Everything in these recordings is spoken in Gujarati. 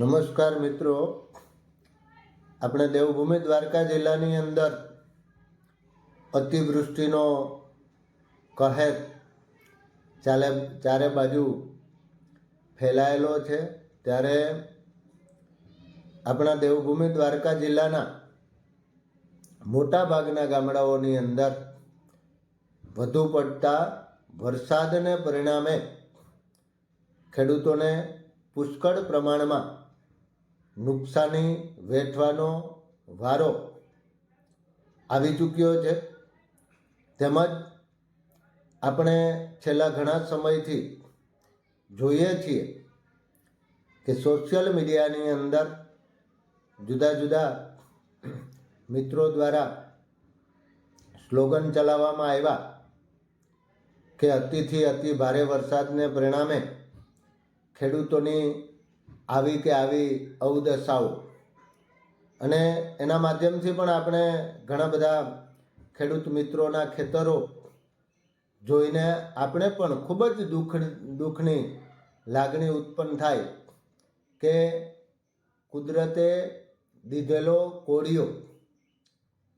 નમસ્કાર મિત્રો. આપણે દેવભૂમિ દ્વારકા જિલ્લાની અંદર અતિવૃષ્ટિનો કહેર ચાલે, ચારે બાજુ ફેલાયેલો છે. ત્યારે આપણા દેવભૂમિ દ્વારકા જિલ્લાના મોટા ભાગના ગામડાઓની અંદર વધુ પડતા વરસાદને પરિણામે ખેડૂતોને પુષ્કળ પ્રમાણમાં નુકસાની વેઠવાનો વારો આવી ચૂક્યો છે. તેમજ આપણે છેલ્લા ઘણા સમયથી જોઈએ છીએ કે સોશિયલ મીડિયાની અંદર જુદા જુદા મિત્રો દ્વારા સ્લોગન ચલાવવામાં આવ્યા કે અતિથી અતિ ભારે વરસાદને પરિણામે ખેડૂતોની આવી કે આવી અવદશાઓ. અને એના માધ્યમથી પણ આપણે ઘણા બધા ખેડૂત મિત્રોના ખેતરો જોઈને આપણે પણ ખૂબ જ દુઃખ, દુઃખની લાગણી ઉત્પન્ન થાય કે કુદરતે દીધેલો કોળિયો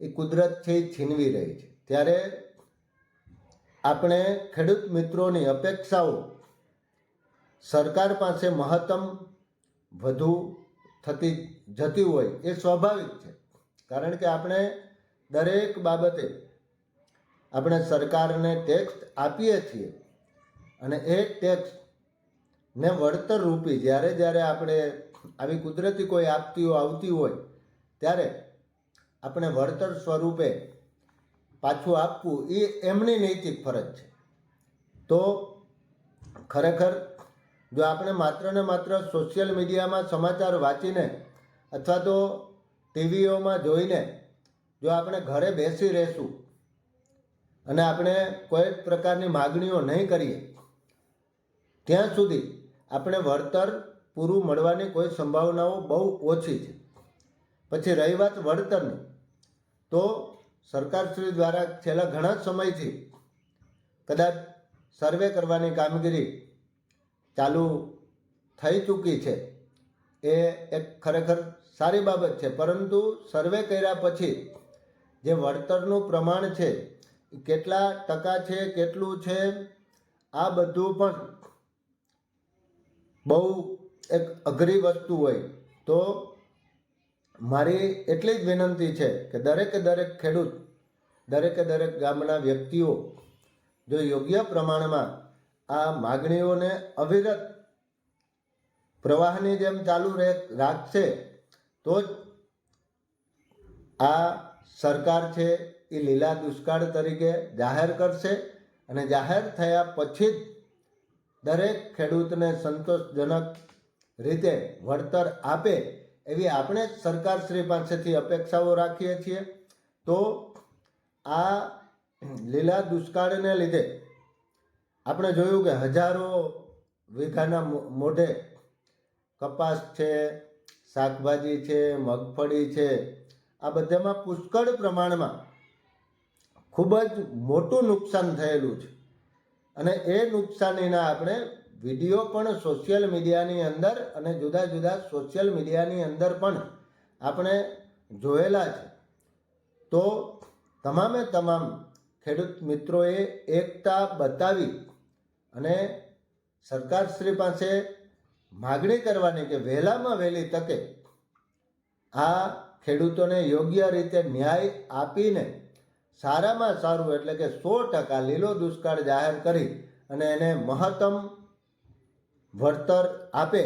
એ કુદરતથી છીનવી રહી છે. ત્યારે આપણે ખેડૂત મિત્રોની અપેક્ષાઓ સરકાર પાસે મહત્તમ વધુ થતી જતી હોય એ સ્વાભાવિક છે. કારણ કે આપણે દરેક બાબતે આપણે સરકારને ટેક્સ આપીએ છીએ અને એ ટેક્સ ને વળતર રૂપી જ્યારે જ્યારે આપણે આવી કુદરતી કોઈ આપતીઓ આવતી હોય ત્યારે આપણે વળતર સ્વરૂપે પાછું આપવું એ એમની નૈતિક ફરજ છે. તો ખરેખર જો આપણે માત્ર ને માત્ર સોશિયલ મીડિયામાં સમાચાર વાંચીને અથવા તો ટીવીઓમાં જોઈને જો આપણે ઘરે બેસી રહેશું અને આપણે કોઈ પ્રકારની માગણીઓ નહીં કરીએ, ત્યાં સુધી આપણે વળતર પૂરું મળવાની કોઈ સંભાવનાઓ બહુ ઓછી છે. પછી રહી વાત વળતરની, તો સરકારશ્રી દ્વારા છેલ્લા ઘણા સમયથી કદાચ સર્વે કરવાની કામગીરી ચાલુ થઈ ચૂકી છે. એ એક ખરેખર સારી બાબત છે. પરંતુ સર્વે કર્યા પછી જે વળતરનું પ્રમાણ છે, કેટલા ટકા છે, કેટલું છે, આ બધું પણ બહુ એક અઘરી વસ્તુ હોય. તો મારી એટલી જ વિનંતી છે કે દરેકે દરેક ખેડૂત, દરેકે દરેક ગામના વ્યક્તિઓ જો યોગ્ય પ્રમાણમાં આ માગણીઓને અવિરત પ્રવાહની જેમ ચાલુ રહે, રાખશે, તો જ આ સરકાર છે એ લીલા દુષ્કાળ તરીકે જાહેર કરશે અને જાહેર થયા પછી જ દરેક ખેડૂતને સંતોષજનક રીતે વળતર આપે એવી આપણે જ સરકારશ્રી પાસેથી અપેક્ષાઓ રાખીએ છીએ. તો આ લીલા દુષ્કાળને લીધે આપણે જોયું કે હજારો વીઘાના મોઢે કપાસ છે, શાકભાજી છે, મગફળી છે, આ બધામાં પુષ્કળ પ્રમાણમાં ખૂબ જ મોટું નુકસાન થયેલું છે. અને એ નુકસાનીના આપણે વીડિયો પણ સોશિયલ મીડિયાની અંદર અને જુદા જુદા સોશિયલ મીડિયાની અંદર પણ આપણે જોયેલા છે. તો તમામે તમામ ખેડૂત મિત્રોએ એકતા બતાવી અને સરકારશ્રી પાસે માગણી કરવાની કે વહેલામાં વહેલી તકે આ ખેડૂતોને યોગ્ય રીતે ન્યાય આપીને સારામાં સારું એટલે કે સો ટકા લીલો દુષ્કાળ જાહેર કરી અને એને મહત્તમ વળતર આપે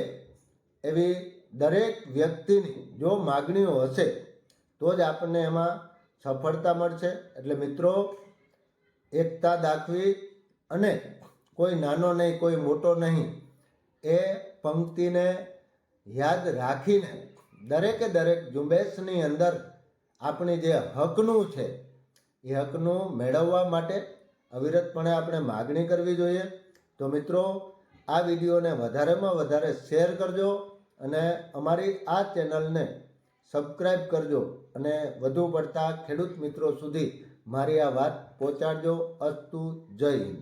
એવી દરેક વ્યક્તિની જો માગણીઓ હશે, તો જ આપણને એમાં સફળતા મળશે. એટલે મિત્રો, એકતા દાખવી અને કોઈ નાનો નહીં, કોઈ મોટો નહીં, એ પંક્તિને યાદ રાખીને દરેકે દરેક ઝુંબેશની અંદર આપણી જે હકનું છે, એ હકનું મેળવવા માટે અવિરતપણે આપણે માગણી કરવી જોઈએ. તો મિત્રો, આ વિડીયોને વધારેમાં વધારે શેર કરજો અને અમારી આ ચેનલને સબસ્ક્રાઈબ કરજો અને વધુ પડતા ખેડૂત મિત્રો સુધી મારી આ વાત પહોંચાડજો. અસ્તુ જય હિન્દ.